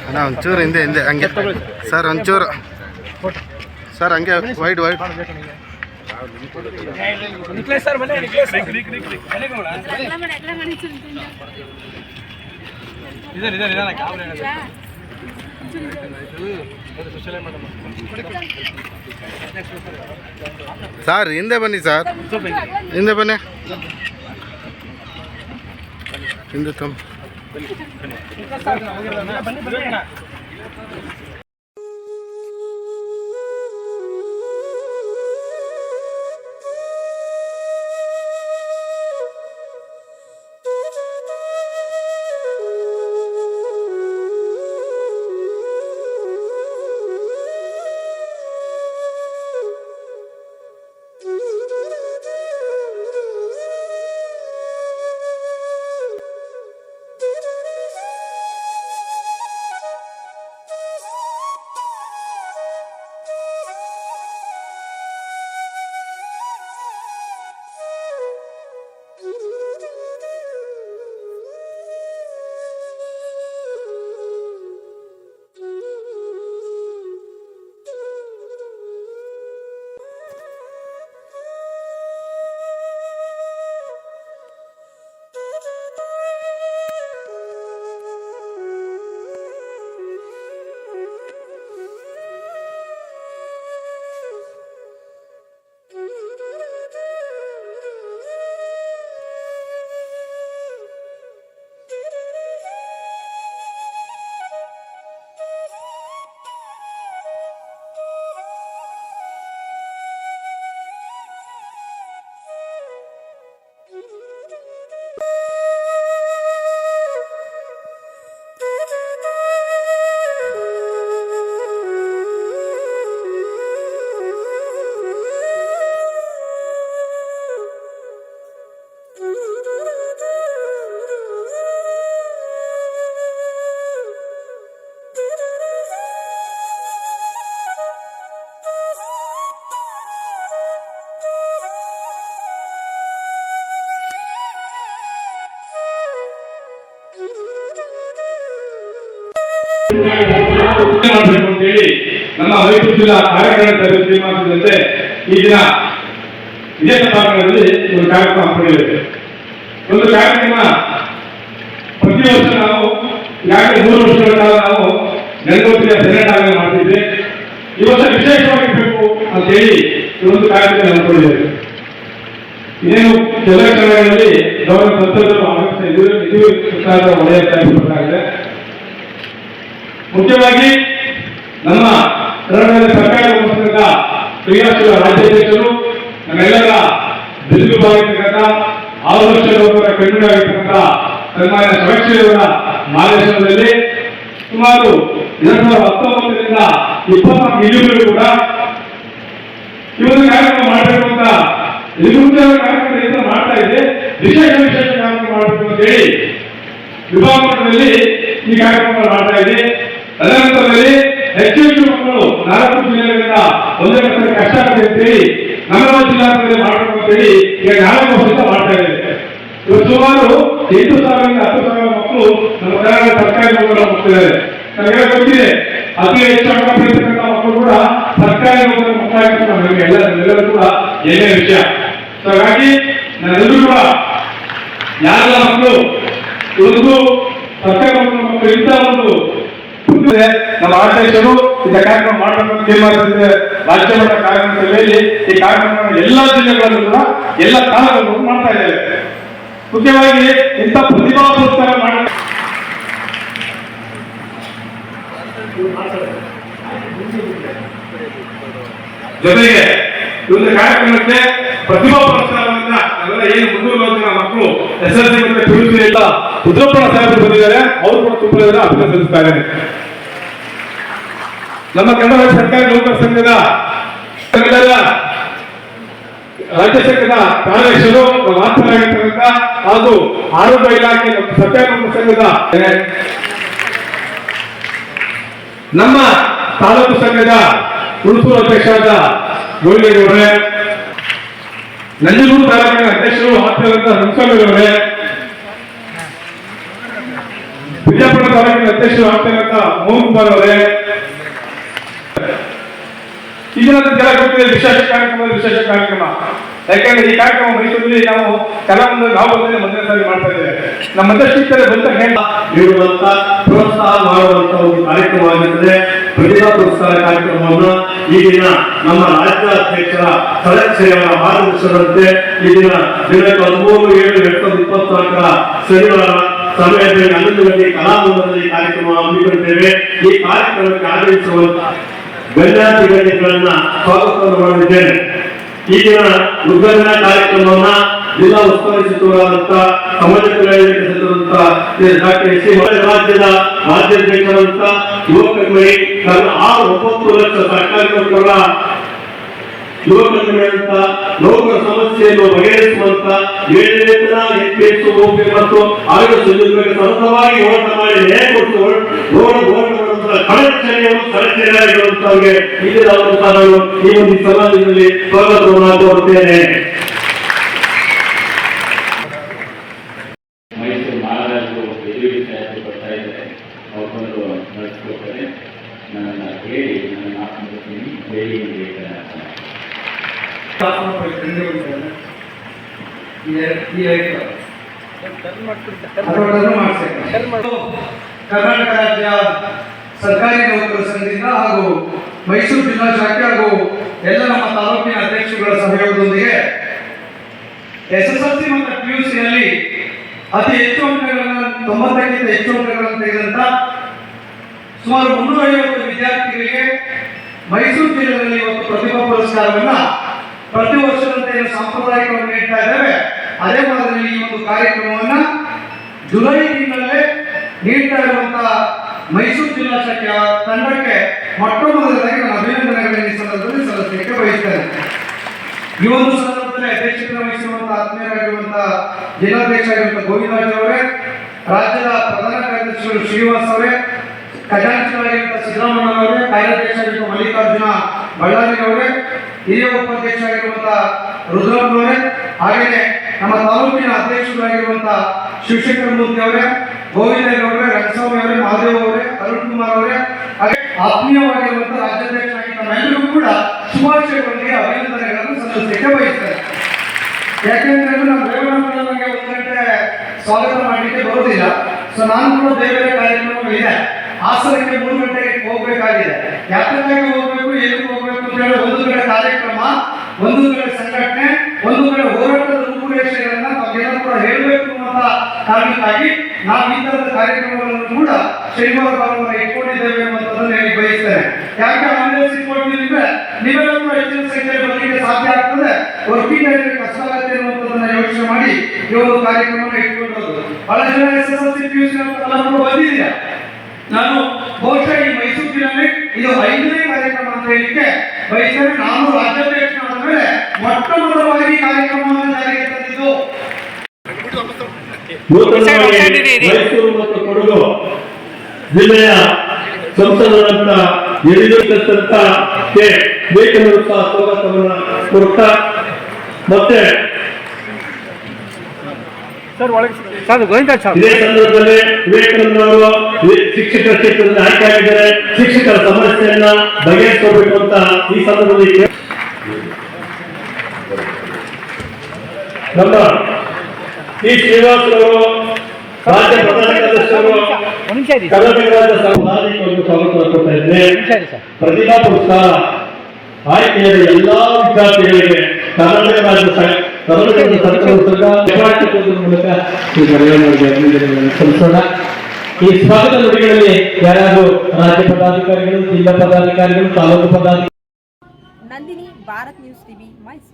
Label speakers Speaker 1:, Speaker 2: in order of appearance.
Speaker 1: ಅಣ್ಣ ಒಂಚೂರು ಹಿಂದೆ ಹಿಂದೆ ಹಂಗೆ. ಸರ್ ಒಂಚೂರು. ಸರ್ ಹಂಗೆ ವೈಡ್ ವೈಡ್ ಸರ್ ಹಿಂದೆ ಬನ್ನಿ ಸರ್ ಹಿಂದೆ ಬನ್ನಿ ಹಿಂದೆ ತಮ್ಮ
Speaker 2: ಮಾಡಬೇಕು ಅಂತೇಳಿ ನಮ್ಮ ಮೈಸೂರು ಜಿಲ್ಲಾ ಕಾರ್ಯಕ್ರಮ ತೀರ್ಮಾನಿಸಿದಂತೆ ಈ ದಿನ ಇದೇ ಸಭಾಂಗಣದಲ್ಲಿ ಒಂದು ಕಾರ್ಯಕ್ರಮ ಹಮ್ಮಿಕೊಂಡಿದ್ದೇವೆ ಒಂದು ಕಾರ್ಯಕ್ರಮ ಪ್ರತಿ ವರ್ಷ ನಾವು ಯಾಕೆ ಮೂರು ವರ್ಷಗಳ ಕಾಲ ನಾವು ಗಂಗೋತ್ರಿಯ ಸೆನೆಟ್ ಮಾಡ್ತಿದ್ದೆ, ಈ ವರ್ಷ ಅಂತ ಹೇಳಿ ಒಂದು ಕಾರ್ಯಕ್ರಮ ಹಮ್ಮಿಕೊಂಡಿದ್ದೇವೆ ಇನ್ನೇನು ಕೆಲ ಕನ್ನಡಗಳಲ್ಲಿ ಗೌರವ ಸಂಸದರು ಆಗಮಿಸ್ತಾ ಇದ್ದು ಇದು ಸರ್ಕಾರದ ಒಳ್ಳೆಯ ಇದೆ. ಮುಖ್ಯವಾಗಿ ನಮ್ಮ ಕರ್ನಾಟಕ ಸರ್ಕಾರ ಸಂಸ್ಥೆಗಳ ಕ್ರಿಯಾಶೀಲ ರಾಜ್ಯಾಧ್ಯಕ್ಷರು, ನಮ್ಮೆಲ್ಲರ ಬಿರುದುವಾಗಿರ್ತಕ್ಕಂಥ ಆರು ಲಕ್ಷ ಲೋಕರ ಕಣ್ಣಿನಾಗಿರ್ತಕ್ಕಂಥ ಸನ್ಮಾನ್ಯ ಸುರಕ್ಷೆಯವರ ಮಾರ್ಗದರ್ಶನದಲ್ಲಿ ಸುಮಾರು ಎರಡ್ ಸಾವಿರದ ಹತ್ತೊಂಬತ್ತರಿಂದ ಇಪ್ಪತ್ನಾಲ್ಕು ಇಲ್ಲಿವರೆಗೂ ಕೂಡ ಇವತ್ತು ಕಾರ್ಯಕ್ರಮ ಮಾಡಬೇಕು ಅಂತ ಕಾರ್ಯಕ್ರಮ ಮಾಡ್ತಾ ಇದೆ ವಿಶೇಷ ವಿಶೇಷ ಕಾರ್ಯಕ್ರಮ ಮಾಡಬೇಕು ಅಂತ ಹೇಳಿ ವಿಭಾಗ ಮಟ್ಟದಲ್ಲಿ ಈ ಕಾರ್ಯಕ್ರಮ ಮಾಡ್ತಾ ಇದೆ. ತದನಂತರದಲ್ಲಿ ಹೆಚ್ಚು ಹೆಚ್ಚು ಮಕ್ಕಳು ನಾಲ್ಕು ಜಿಲ್ಲೆಗಳಿಂದ ಒಂದೇ ಕಡೆ ಕಷ್ಟ ಆಗುತ್ತೆ ನಮ್ಮ ಜಿಲ್ಲಾದಲ್ಲಿ ಮಾಡಬೇಕು ಈಗ ನಾಲ್ಕು ವರ್ಷದಿಂದ ಮಾಡ್ತಾ ಇದ್ದೇವೆ. ಇವತ್ತು ಸುಮಾರು ಎಂಟು ಸಾವಿರದಿಂದ ಹತ್ತು ಸಾವಿರ ಮಕ್ಕಳು ನಮ್ಮ ಕನ್ನಡ ಸರ್ಕಾರಿ ಮಕ್ಕಳು ಹೋಗ್ತಿದ್ದಾರೆ ನನಗೆ ಗೊತ್ತಿದೆ. ಅತಿ ಹೆಚ್ಚು ಅಂಕ ಪಡೆಯತಕ್ಕಂಥ ಮಕ್ಕಳು ಕೂಡ ಸರ್ಕಾರಿ ನೌಕರ ಮಕ್ಕಳಾಗಿರ್ತಕ್ಕಂಥ ನಮಗೆ ಎಲ್ಲ ಎಲ್ಲರೂ ಕೂಡ ಏನೇ ವಿಷಯ. ಸೊ ಹಾಗಾಗಿ ನಾನೆಲ್ಲರೂ ಕೂಡ ಯಾರೆಲ್ಲ ಮಕ್ಕಳು ಇವತ್ತು ಸರ್ಕಾರಿ ಮಕ್ಕಳು ಇಂಥ ಒಂದು ನಮ್ಮ ಅಧ್ಯಕ್ಷರು ಈ ಕಾರ್ಯಕ್ರಮ ಮಾಡಬೇಕು ತೀರ್ಮಾನಿಸಿದ್ರೆ ರಾಜ್ಯ ಮಟ್ಟ ಕಾರ್ಯಕ್ರಮದಲ್ಲಿ ಈ ಕಾರ್ಯಕ್ರಮ ಎಲ್ಲ ಜಿಲ್ಲೆಗಳಲ್ಲೂ ಕೂಡ ಎಲ್ಲ ತಾಲೂಕುಗಳು ಮಾಡ್ತಾ ಇದ್ದೇವೆ. ಮುಖ್ಯವಾಗಿ ಇಂಥ ಪ್ರತಿಭಾ ಪುರಸ್ಕಾರ ಮಾಡ ಜೊತೆಗೆ ಒಂದು ಕಾರ್ಯಕ್ರಮಕ್ಕೆ ಪ್ರತಿಭಾ ಪುರಸ್ಕಾರವನ್ನ ನಾವೆಲ್ಲ ಏನು ಮುಂದೂವರೆದ ಮಕ್ಕಳು ಎಸ್ ಎಲ್ ಸಿ ಮತ್ತೆ ಪಿ ಯು ಸಿ ಎಲ್ಲ ರುದ್ರಪ್ಪನ ಸಾಹೇಬರು ಬಂದಿದ್ದಾರೆ. ಅವರು ಕೂಡ ತುಂಬ ಅಭಿನಂದಿಸ್ತಾ ಇದ್ದಾರೆ. ನಮ್ಮ ಕನ್ನಡ ಸರ್ಕಾರ ನೌಕರ ಸಂಘದ ಸಂಘದ ರಾಜ್ಯ ಸಂಘದ ಕಾರ್ಯದರ್ಶರು ಮಾತನಾಡಿರ್ತಕ್ಕಂಥ ಹಾಗೂ ಆರೋಗ್ಯ ಇಲಾಖೆ ಸರ್ಕಾರಿ ನೌಕರ ಸಂಘದ ನಮ್ಮ ತಾಲೂಕು ಸಂಘದ ಉಡುಪೂರು ಅಧ್ಯಕ್ಷರಾದ ಗೋವಿಂದೇಗೌಡರೆ ನಂಜನೂರು ತಾಲೂಕಿನ ಅಧ್ಯಕ್ಷರು ಆಪ್ತರಂತ ರಂಗಸ್ವಾಮಿಯವರೇ ಬಿಜಾಪುರ ತಾಲೂಕಿನ ಅಧ್ಯಕ್ಷರು ಆಗ್ತಿರಂತ ಮೋಹನ್ ಕುಮಾರ್ ಅವರೇ ಇದನ್ನ ಜಲಕೃತಿಯ ವಿಶೇಷ ಕಾರ್ಯಕ್ರಮ ವಿಶೇಷ ಕಾರ್ಯಕ್ರಮ. ಯಾಕಂದ್ರೆ ಈ ಕಾರ್ಯಕ್ರಮ ಮೈಸೂರಲ್ಲಿ ನಾವು ಕಲಾವಂತ ನಾವು ಬಂದರೆ ಸಾರಿ ಮಾಡ್ತಾ ಇದ್ದೇವೆ. ನಮ್ಮ ಮಧ್ಯಸ್ಥಿತರ ಬಂದ
Speaker 3: ಹೇಳುವಂತ ಪ್ರೋತ್ಸಾಹ ಮಾಡುವಂತ ಒಂದು ಕಾರ್ಯಕ್ರಮವಾಗಿರುತ್ತದೆ ಪ್ರತಿಭಾ ಪುರಸ್ಕಾರ ಕಾರ್ಯಕ್ರಮವನ್ನು ಈ ದಿನ ನಮ್ಮ ರಾಜ್ಯ ಅಧ್ಯಕ್ಷರ ಸದಸ್ಯರ ಮಾರ್ಗದರ್ಶನದಂತೆ ಈ ದಿನ ದಿನಾಂಕ ಹದಿಮೂರು, ಏಳು, ಎರಡ್ ಸಾವಿರದ ಇಪ್ಪತ್ನಾಲ್ಕರ ಶನಿವಾರ ಸಮಯದಲ್ಲಿ ಹನ್ನೊಂದು ಗಂಟೆ ಕಲಾಭವನದಲ್ಲಿ ಕಾರ್ಯಕ್ರಮ ಹಮ್ಮಿಕೊಂಡಿದ್ದೇವೆ. ಈ ಕಾರ್ಯಕ್ರಮಕ್ಕೆ ಆಗಮಿಸುವಂತ ಗಣ್ಯಾತಿ ಗಣ್ಯಗಳನ್ನ ಸ್ವಾಗತವನ್ನು ಮಾಡಿದ್ದೇನೆ. ಈ ದಿನ ಉದ್ಘಾಟನಾ ಕಾರ್ಯಕ್ರಮವನ್ನ ಜಿಲ್ಲಾ ಉಸ್ತುವಾರಿ ಸಚಿವರಾದಂತಹ ಸಮಾಜ ಕಲ್ಯಾಣ ಡಾಕ್ಟರ್ ಎಸ್. ಸಿ. ರಾಜ್ಯದ ರಾಜ್ಯಾಧ್ಯಕ್ಷರಂತ ಯುವಕ ಕಣ್ಮಣಿ ತನ್ನ ಆರು ಒಂಬತ್ತು ಲಕ್ಷ ಸರ್ಕಾರಿ ನೌಕರರ ಯುವ ಕಣ್ಮಣಿ ಅಂತ ನೌಕರ ಸಮಸ್ಯೆಯನ್ನು ಬಗೆಹರಿಸುವಂತ ಏಳು ವೇತನ ಎನ್ಪಿಎಸ್ ಓಪಿ ಮತ್ತು ಆರೋಗ್ಯ ಸಚಿವರಿಗೆ ಸತತವಾಗಿ ಹೋರಾಟ ಮಾಡಿ ನ್ಯಾಯ ಕೊಟ್ಟು ಹೋರಾಟ ಕಳಚನೆಯನ್ನು ಸರಚನೆಯಾಗಿರುವಂತವರಿಗೆ ಈ ಅವರು ನಾನು ಈ ಒಂದು ಸಮಾಜದಲ್ಲಿ ಸ್ವಾಗತವನ್ನು ಕೋರುತ್ತೇನೆ
Speaker 4: ಮೈಸೂರು ಮಹಾರಾಜರು ಎದುರಿಗೆ ತಯಾರಿ ಬರ್ತಾ ಇದ್ದಾರೆ. ಅವ್ರು ಬಂದು ನಡೆಸ್ಕೊಡ್ತಾರೆ. ನನ್ನನ್ನು ಹೇಳಿ ನನ್ನ ಹೇಳಿ ಹೇಳ್ತಾರೆ
Speaker 5: ಕರ್ನಾಟಕ ರಾಜ್ಯ ಸರ್ಕಾರಿ ನೌಕರರ ಸಂಘದಿಂದ ಹಾಗೂ ಮೈಸೂರು ಜಿಲ್ಲಾ ಶಾಖೆ ಹಾಗೂ ಎಲ್ಲ ನಮ್ಮ ತಾಲೂಕಿನ ಅಧ್ಯಕ್ಷರುಗಳ ಸಹಯೋಗದೊಂದಿಗೆ ಎಸ್ ಎಸ್ ಎಲ್ ಸಿ ಮತ್ತು ಪಿ ಯು ಸಿಯಲ್ಲಿ ಅತಿ ಹೆಚ್ಚು ಅಂಕಗಳನ್ನು, ತೊಂಬತ್ತಕ್ಕಿಂತ ಹೆಚ್ಚು ಅಂಕಗಳನ್ನು ತೆಗೆದಂತ ಸುಮಾರು ಮುನ್ನೂರ ಐವತ್ತು ವಿದ್ಯಾರ್ಥಿಗಳಿಗೆ ಮೈಸೂರು ಜಿಲ್ಲೆಯಲ್ಲಿ ಒಂದು ಪ್ರತಿಭಾ ಪುರಸ್ಕಾರವನ್ನ ಪ್ರತಿ ವರ್ಷದಂತೆ ಏನು ಸಾಂಪ್ರದಾಯಿಕವಾಗಿ ನೀಡ್ತಾ ಇದ್ದೇವೆ. ಅದೇ ಮಾದರಿಯಲ್ಲಿ ಈ ಒಂದು ಕಾರ್ಯಕ್ರಮವನ್ನ ಜುಲೈ ತಿಂಗಳಲ್ಲೇ ನೀಡ್ತಾ ಇರುವಂತಹ ಮೈಸೂರು ಜಿಲ್ಲಾ ಶಾಖೆಯ ತಂಡಕ್ಕೆ ಮೊಟ್ಟ ಮೊದಲದಾಗಿ ನಾನು ಅಭಿನಂದನೆಗಳನ್ನು ಸಂದರ್ಭದಲ್ಲಿ ಸದಸ್ಯಕ್ಕೆ ಬಯಸ್ತೇನೆ. ಈ ಒಂದು ಸಂದರ್ಭದಲ್ಲಿ ಅಧ್ಯಕ್ಷತೆ ವಹಿಸಿರುವಂತಹ ಆತ್ಮೀಯರಾಗಿರುವಂತಹ ಜಿಲ್ಲಾಧ್ಯಕ್ಷರಾಗಿರುವಂತಹ ಗೋವಿಂದರಾಜ್ ಅವರೇ, ರಾಜ್ಯದ ಪ್ರಧಾನ ಕಾರ್ಯದರ್ಶಿಗಳು ಶ್ರೀನಿವಾಸ್ ಅವರೇ ಖಜಾಂಚಿಗಳಾಗಿರುವಂತಹ ಸಿದ್ದರಾಮಯ್ಯ ಅವರೇ ಕಾರ್ಯಾಧ್ಯಕ್ಷರಾಗಿರುವ ಮಲ್ಲಿಕಾರ್ಜುನ ಬಳ್ಳಾರಿ ಅವರೇ, ಹಿರಿಯ ರುದ್ರ್ ಅವರೇ, ಹಾಗೆಯೇ ನಮ್ಮ ತಾಲೂಕಿನ ಅಧ್ಯಕ್ಷರಾಗಿರುವಂತಹ ಶಿವಶಂಕರ ಮೂರ್ತಿ ಅವರೇ ಗೋವಿಂದ ಅವರೇ ರಂಗಸ್ವಾಮಿ ಅವರೇ, ಮಹಾದೇವ್ ಅವರೇ, ಅರುಣ್ ಕುಮಾರ್ ಅವರೇ, ಹಾಗೆ ಆತ್ಮೀಯವಾಗಿರುವಂತಹ ರಾಜ್ಯಾಧ್ಯಕ್ಷರಾಗಿ ನಮ್ಮೆಲ್ಲರೂ ಕೂಡ ಶುಭಾಶಯಗಳೊಂದಿಗೆ ಅಭಿನಂದನೆಗಳನ್ನು ಸಲ್ಲಿಸಲಿಕ್ಕೆ ಬಯಸ್ತಾರೆ ಯಾಕೆಂದ್ರೆ ನಾವು ದೇವರನ್ನ ನಮಗೆ ಒಂದು ಗಂಟೆ ಸ್ವಾಗತ ಮಾಡಲಿಕ್ಕೆ ಬರೋದಿಲ್ಲ ಸೊ ನಾನು ಕೂಡ ಬೇರೆ ಕಾರ್ಯಕ್ರಮಗಳಿದೆ ಹಾಸನಕ್ಕೆ ಮೂರು ಗಂಟೆಗೆ ಹೋಗ್ಬೇಕಾಗಿದೆ. ಯಾತ್ರೆಗಾಗಿ ಹೋಗ್ಬೇಕು ಎಲ್ಲಿ ಹೋಗ್ಬೇಕು ಅಂತ ಹೇಳಿ ಒಂದು ಕಡೆ ಕಾರ್ಯಕ್ರಮ, ಒಂದು ಕಡೆ ಸಂಘಟನೆ, ಒಂದು ಕಡೆ ಹೋರಾಟದ ರೂಪುರೇಷೆಗಳನ್ನ ತಾವೆಲ್ಲರೂ ಕೂಡ ಹೇಳಬೇಕು ಅಂತ ಕಾರಣಕ್ಕಾಗಿ ನಾವು ಈ ತರದ ಕಾರ್ಯಕ್ರಮಗಳನ್ನು ಕೂಡ ಶನಿವಾರ ಭಾನುವಾರ ಇಟ್ಕೊಂಡಿದ್ದೇವೆ ಎಂಬುದನ್ನು ಹೇಳಿ ಬಯಸ್ತೇನೆ. ಯಾಕೆ ಆಂಬುಲೆನ್ಸ್ ಇಟ್ಕೊಂಡಿದ್ರೆ ಕೂಡ ಹೆಚ್ಚಿನ ಸಂಖ್ಯೆಯಲ್ಲಿ ಬರಲಿಕ್ಕೆ ಸಾಧ್ಯ ಆಗ್ತದೆ. ವರ್ಕಿಂಗ್ ಆಗಿ ಕಷ್ಟ ಆಗುತ್ತೆ ಅನ್ನುವಂಥದ್ದನ್ನ ಯೋಚನೆ ಮಾಡಿ ಈ ಕಾರ್ಯಕ್ರಮವನ್ನು ಇಟ್ಕೊಂಡಿರೋದು. ಬಹಳ ಜನ S S L C P U ನಾನು ಬಹುಶಃ ಈ ಮೈಸೂರು ಜಿಲ್ಲೆ ಇದು ಐದನೇ ಕಾರ್ಯಕ್ರಮ ಅಂತ ಹೇಳಿಕ್ಕೆ ಬಯಸ್ತೇನೆ ನಾನು ರಾಜ್ಯಾಧ್ಯಕ್ಷನಾದ ಮೇಲೆ ಮೊಟ್ಟ ಮೊದಲವಾಗಿ ಕಾರ್ಯಕ್ರಮವನ್ನು ಜಾರಿಗೆ ತಂದಿದ್ದು
Speaker 3: ಮೈಸೂರು ಮತ್ತು ಕೊಡಗು ಜಿಲ್ಲೆಯ ಸಂಸದರಂತ ಯಡಿಯೂರಪ್ಪಂತ ಕೆ ಬೇಕನ್ನುವಂತ ಸ್ವಾಗತವನ್ನ ಕೊಡ್ತಾ ಮತ್ತೆ ಇದೇ ಸಂದರ್ಭದಲ್ಲಿ ವಿವೇಕಾನಂದ ಅವರು ವಿ- ಶಿಕ್ಷಕರ ಕ್ಷೇತ್ರದಲ್ಲಿ ಆಯ್ಕೆ ಆಗಿದ್ದಾರೆ. ಶಿಕ್ಷಕರ ಸಮಸ್ಯೆಯನ್ನ ಬಗೆಹರಿಸಬೇಕು ಅಂತ ಈ ಸಂದರ್ಭದಲ್ಲಿ ನಮ್ಮ ಈ ಶ್ರೀನಿವಾಸರವರು ರಾಜ್ಯ ಪ್ರಧಾನ ಕಾರ್ಯದರ್ಶಿಯವರು ಕರ್ನಾಟಕ ಸ್ವಾಗತ ಕೊಡ್ತಾ ಇದ್ದೇನೆ. ಪ್ರತಿಭಾ ಪುರಸ್ಕಾರ ಆಯ್ಕೆಯಾದ ಎಲ್ಲಾ ವಿದ್ಯಾರ್ಥಿಗಳಿಗೆ ಕರ್ನಾಟಕ ರಾಜ್ಯ ಕರ್ನಾಟಕ ಸರ್ಕಾರ ಮೂಲಕ ಈ ಅಭಿನಂದನೆಗಳನ್ನು ಸಲ್ಲಿಸೋಣ. ಈ ಸ್ವಾಗತ ನುಡಿಗಳಲ್ಲಿ ಯಾರಾದರೂ ರಾಜ್ಯ ಪದಾಧಿಕಾರಿಗಳು ಜಿಲ್ಲಾ ಪದಾಧಿಕಾರಿಗಳು ತಾಲೂಕು ಪದಾಧಿಕಾರಿಗಳು
Speaker 6: ನಂದಿನಿ ಭಾರತ್ ನ್ಯೂಸ್ ಟಿವಿ ಮೈಸೂರು.